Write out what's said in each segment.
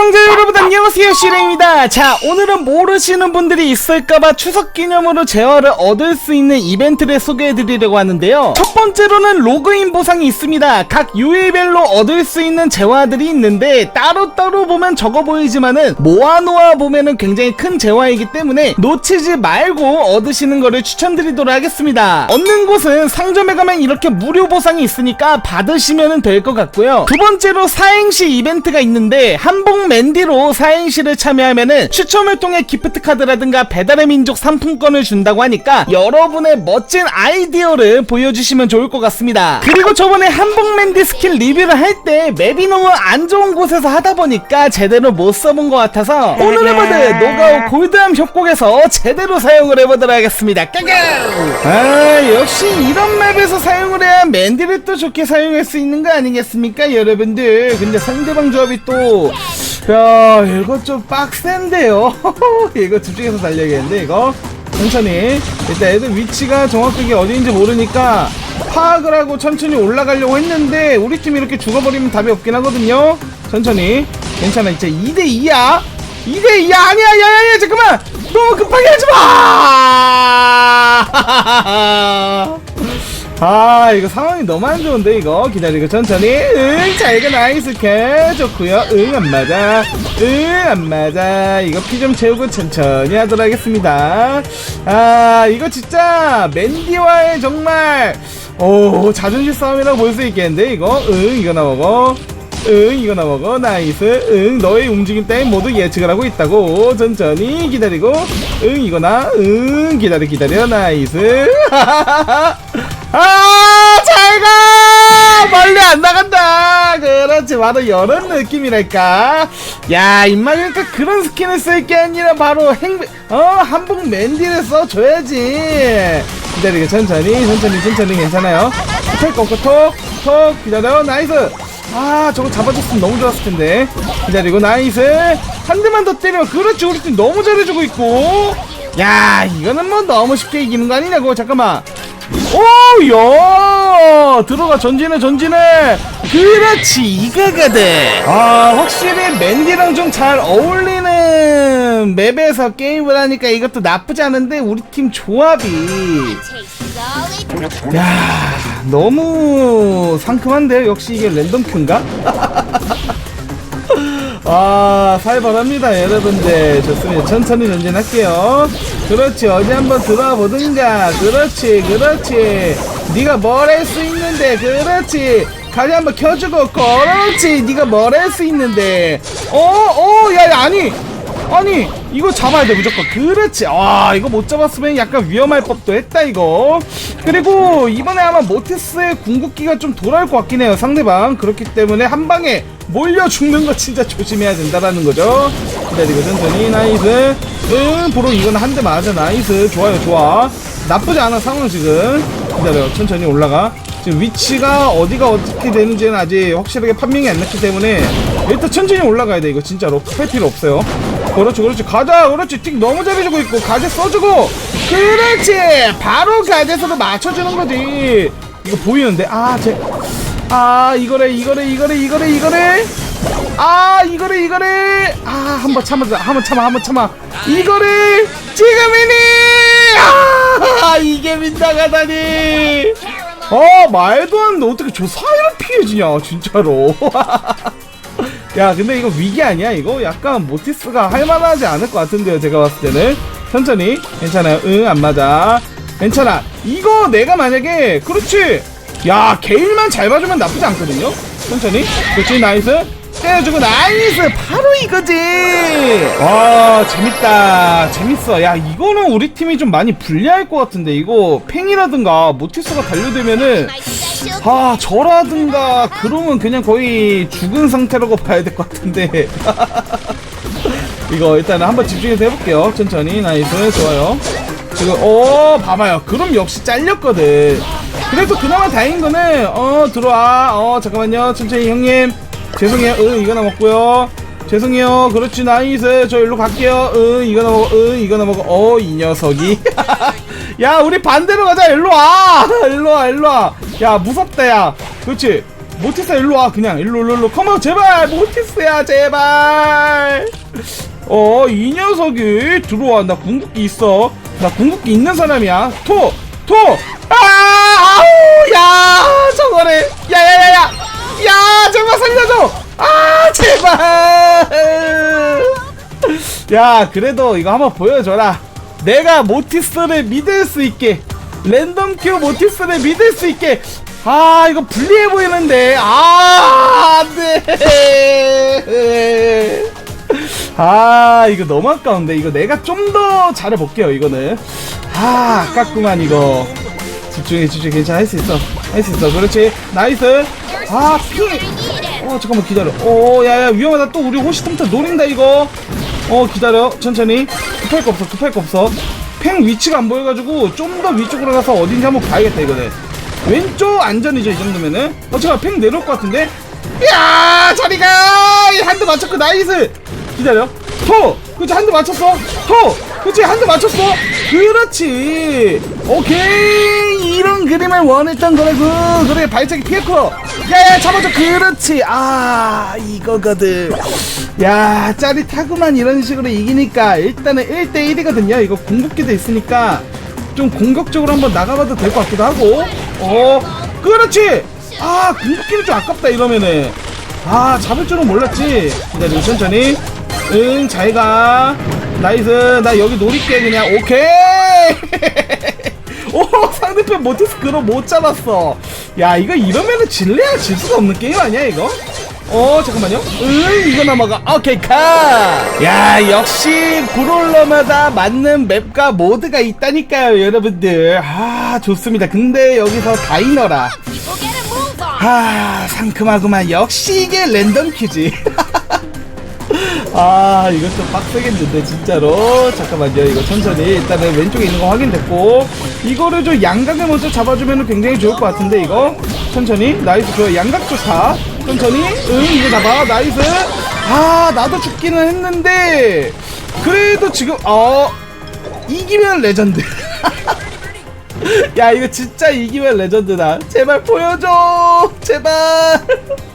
시청자 여러분 안녕하세요. 시랭입니다. 자 오늘은 모르시는 분들이 있을까봐 추석 기념으로 재화를 얻을 수 있는 이벤트를 소개해드리려고 하는데요. 첫 번째로는 로그인 보상이 있습니다. 각 요일별로 얻을 수 있는 재화들이 있는데 따로따로 보면 적어 보이지만은 모아놓아 보면은 굉장히 큰 재화이기 때문에 놓치지 말고 얻으시는 거를 추천드리도록 하겠습니다. 얻는 곳은 상점에 가면 이렇게 무료 보상이 있으니까 받으시면 될 것 같고요. 두 번째로 사행시 이벤트가 있는데 한복 맨디로 사행시를 참여하면은 추첨을 통해 기프트 카드라든가 배달의 민족 상품권을 준다고 하니까 여러분의 멋진 아이디어를 보여주시면 좋을 것 같습니다. 그리고 저번에 한복 맨디 스킬 리뷰를 할 때 맵이 너무 안 좋은 곳에서 하다 보니까 제대로 못 써본 것 같아서 오늘의 모드 노가우 골드암 협곡에서 제대로 사용을 해보도록 하겠습니다. 까까! 아 역시 이런 맵에서 사용을 해야 맨디를 또 좋게 사용할 수 있는 거 아니겠습니까 여러분들 근데 상대방 조합이 또 야, 이거 좀 빡센데요. 이거 집중해서 달려야겠는데, 이거. 천천히. 일단 애들 위치가 정확하게 어디인지 모르니까 파악을 하고 천천히 올라가려고 했는데, 우리 팀이 이렇게 죽어버리면 답이 없긴 하거든요. 천천히. 괜찮아. 이제 2대2야. 2대2야. 아니야, 야, 야, 야, 잠깐만. 너무 급하게 하지 마! 아 이거 상황이 너무 안 좋은데 이거? 기다리고 천천히. 응 잘가 나이스 캐 좋구요. 응 안 맞아. 응 안 맞아. 이거 피 좀 채우고 천천히 하도록 하겠습니다. 아 이거 진짜 맨디와의 정말 오 자존심 싸움이라고 볼 수 있겠는데 이거? 응 이거나 먹어. 응 이거나 먹어. 나이스. 응 너의 움직임 따윈 모두 예측을 하고 있다고. 천천히 기다리고. 응 이거나. 응 기다려 기다려. 나이스 아, 잘 가! 멀리 안 나간다! 그렇지, 바로 이런 느낌이랄까? 야, 임마니까 그런 스킨을 쓸 게 아니라 바로 행, 어, 한복 맨디를 써줘야지! 기다리게, 천천히, 천천히, 천천히, 괜찮아요. 톡, 꺾고 톡, 톡, 기다려, 나이스! 아, 저거 잡아줬으면 너무 좋았을 텐데. 기다리고, 나이스! 한 대만 더 때려. 그렇지, 우리 팀 너무 잘해주고 있고! 야, 이거는 뭐 너무 쉽게 이기는 거 아니냐고, 잠깐만. 오, 야! 들어가, 전진해, 전진해! 그렇지, 이거거든! 아, 확실히 맨디랑 좀 잘 어울리는 맵에서 게임을 하니까 이것도 나쁘지 않은데, 우리 팀 조합이. 야, 너무 상큼한데요? 역시 이게 랜덤 큐인가? 아, 살벌합니다, 여러분들. 좋습니다. 천천히 전진할게요. 그렇지, 어디 한번 들어와 보든가. 그렇지, 그렇지. 네가 뭘 할 수 있는데, 그렇지. 가지 한번 켜주고, 그렇지. 네가 뭘 할 수 있는데. 어, 어, 야, 야, 아니. 아니 이거 잡아야 돼 무조건. 그렇지. 와 이거 못 잡았으면 약간 위험할 법도 했다 이거. 그리고 이번에 아마 모티스의 궁극기가 좀 돌아올 것 같긴 해요 상대방. 그렇기 때문에 한 방에 몰려 죽는 거 진짜 조심해야 된다라는 거죠. 기다리고 천천히 나이스. 응 보로 이건 한 대 맞아. 나이스. 좋아요 좋아. 나쁘지 않아 상황 지금. 기다려 천천히 올라가. 지금 위치가 어디가 어떻게 되는지는 아직 확실하게 판명이 안 났기 때문에 일단 천천히 올라가야 돼 이거 진짜로. 급할 필요 없어요 그렇지 그렇지. 가자. 그렇지. 틱 너무 잘해주고 있고 가제 써주고. 그렇지. 바로 가제서도 맞춰주는 거지. 이거 보이는데? 아제아 이거래 이거래 이거래 이거래 이거래. 아 이거래 이거래. 아 한번 참아 한번 참아 한번 참아. 이거래 지금이니. 아 이게 민다가다니. 어 말도 안 돼. 어떻게 저 사이를 피해지냐 진짜로 야 근데 이거 위기 아니야 이거? 약간 모티스가 할만하지 않을 것 같은데요 제가 봤을 때는. 천천히. 괜찮아요. 응 안 맞아. 괜찮아. 이거 내가 만약에 그렇지! 야 게일만 잘 봐주면 나쁘지 않거든요? 천천히. 그렇지 나이스. 때려주고 나이스! 바로 이거지! 와 재밌다. 재밌어. 야 이거는 우리 팀이 좀 많이 불리할 것 같은데 이거 팽이라든가 모티스가 달려들면은 아 저라든가 그러면 그냥 거의 죽은 상태라고 봐야 될 것 같은데. 이거 일단은 한번 집중해서 해볼게요. 천천히. 나이스. 좋아요. 지금 어 봐봐요. 그럼 역시 잘렸거든. 그래도 그나마 다행인 거는 어 들어와. 어 잠깐만요. 천천히 형님. 죄송해요. 응 이거나 먹고요. 죄송해요. 그렇지. 나이스. 저 일로 갈게요. 응 이거나 먹어 응 이거나 먹어 어 이 녀석이. 야 우리 반대로 가자. 일로 와. 일로 와 일로 와 야 무섭다 야 그렇지 모티스 일로 와 그냥 일로 일로 일로 컴온 제발 모티스야 제발 어 이 녀석이 들어와 나 궁극기 있어 나 궁극기 있는 사람이야 토 토! 아! 아우! 야! 저거를! 야야야야! 야! 제발 살려줘! 아! 제발! 야, 그래도 이거 한번 보여줘라. 내가 모티스를 믿을 수 있게. 랜덤 큐 모티스를 믿을 수 있게. 아, 이거 불리해 보이는데. 아, 안 돼. 아 이거 너무 아까운데. 이거 내가 좀 더 잘해볼게요 이거는. 아 아깝구만 이거. 집중해 집중해. 괜찮아 할 수 있어. 할 수 있어. 그렇지. 나이스. 아피어 잠깐만 기다려. 어 야야 위험하다. 또 우리 호시탐탐 노린다 이거. 어 기다려. 천천히. 급할 거 없어 급할 거 없어 팽 위치가 안 보여가지고 좀 더 위쪽으로 가서 어딘지 한번 봐야겠다 이거는. 왼쪽 안전이죠 이 정도면은? 어 잠깐 팽 내려올 것 같은데? 야 저리가! 한대 맞췄고 나이스! 기다려 토 그렇지 한 대 맞췄어. 토 그렇지 한 대 맞췄어. 그렇지. 오케이. 이런 그림을 원했던 거라고 그래 발차기 피했고 야야 잡아줘. 그렇지. 아 이거거든. 야 짜릿하구만. 이런 식으로 이기니까 일단은 1대1이거든요. 이거 궁극기도 있으니까 좀 공격적으로 한번 나가봐도 될 것 같기도 하고. 어 그렇지. 아 궁극기는 좀 아깝다 이러면은. 아 잡을 줄은 몰랐지. 기다려 천천히 응 잘 가. 나이스. 나 여기 노릴게 그냥. 오케이! 오 상대편 모티스 그럼 못 잡았어. 야 이거 이러면은 질래야. 질 수가 없는 게임 아니야 이거? 어 잠깐만요. 응 이거 넘어가. 오케이 카야 역시 브롤러마다 맞는 맵과 모드가 있다니까요 여러분들. 아 좋습니다. 근데 여기서 다이너라. 아 상큼하구만. 역시 이게 랜덤 퀴즈 아 이거 좀 빡세겠는데 진짜로? 잠깐만요. 이거 천천히 일단은 왼쪽에 있는 거 확인됐고 이거를 좀 양각을 먼저 잡아주면 굉장히 좋을 것 같은데 이거? 천천히. 나이스 좋아 양각 좋다 천천히. 응 이거 잡아. 나이스. 아 나도 죽기는 했는데 그래도 지금 어 이기면 레전드. 야 이거 진짜 이기면 레전드다. 제발 보여줘. 제발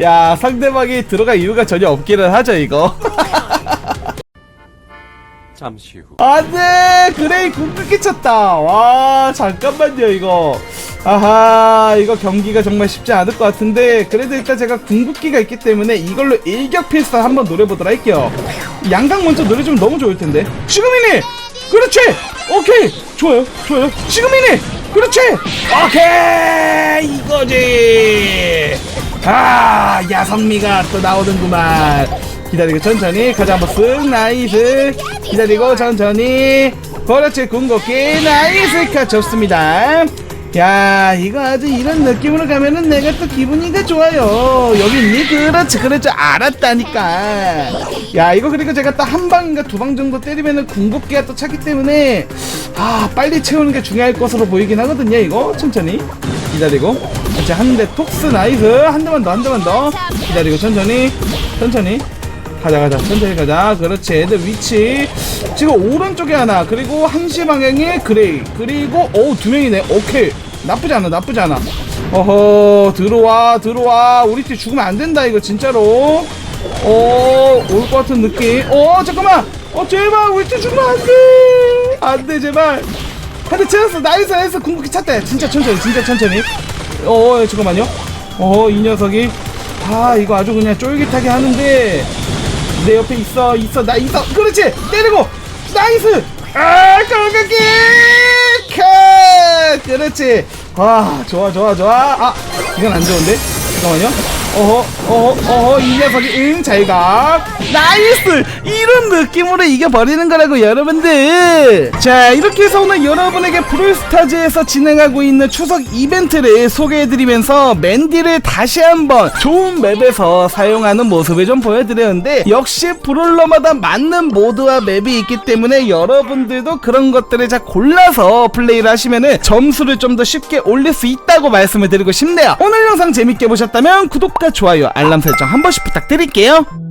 야 상대방이 들어갈 이유가 전혀 없기는 하죠 이거. 잠시 후. 안돼! 그레이 궁극기 쳤다. 와 잠깐만요 이거. 아하 이거 경기가 정말 쉽지 않을 것 같은데 그래도 일단 제가 궁극기가 있기 때문에 이걸로 일격 필살 한번 노려보도록 할게요. 양각 먼저 노려주면 너무 좋을 텐데. 지금이니! 그렇지! 오케이! 좋아요 좋아요. 지금이니! 그렇지! 오케이! 이거지 아 야성미가 또 나오는구만. 기다리고 천천히 가자 한번 쓱 나이스. 기다리고 천천히 그렇지 궁극기 나이스 카 좋습니다. 야 이거 아주 이런 느낌으로 가면은 내가 또 기분이가 좋아요. 여기 있니? 그렇지 그렇지. 알았다니까. 야 이거 그리고 제가 또 한 방인가 두 방 정도 때리면은 궁극기가 또 차기 때문에 아 빨리 채우는 게 중요할 것으로 보이긴 하거든요 이거. 천천히 기다리고. 이제 한대 톡스 나이스. 한 대만 더 한 대만 더. 기다리고 천천히 천천히. 가자 가자. 천천히 가자. 그렇지. 애들 위치. 지금 오른쪽에 하나. 그리고 한시 방향에 그레이. 그리고 오두 명이네. 오케이. 나쁘지 않아 나쁘지 않아. 어허 들어와 들어와. 우리 팀 죽으면 안 된다 이거 진짜로. 어올 것 같은 느낌. 어 잠깐만. 어 제발 우리 팀 죽으면 안돼. 안돼 제발 한대 채웠어 나이스 나이스. 궁극기 찼다 진짜 천천히 진짜 천천히. 어 잠깐만요. 어 이 녀석이. 아 이거 아주 그냥 쫄깃하게 하는데. 내 옆에 있어 있어 나 있어. 그렇지! 때리고! 나이스! 아 궁극기! 컷! 그렇지. 아 좋아 좋아 좋아. 아 이건 안 좋은데? 잠깐만요 어허 어허 어허 이 녀석이 응 잘가 나이스! 이런 느낌으로 이겨버리는 거라고 여러분들! 자 이렇게 해서 오늘 여러분에게 브롤스타즈에서 진행하고 있는 추석 이벤트를 소개해드리면서 맨디를 다시 한번 좋은 맵에서 사용하는 모습을 좀 보여드렸는데 역시 브롤러마다 맞는 모드와 맵이 있기 때문에 여러분들도 그런 것들을 잘 골라서 플레이를 하시면은 점수를 좀 더 쉽게 올릴 수 있다고 말씀을 드리고 싶네요. 오늘 영상 재밌게 보셨다면 구독과 좋아요 알람 설정 한 번씩 부탁드릴게요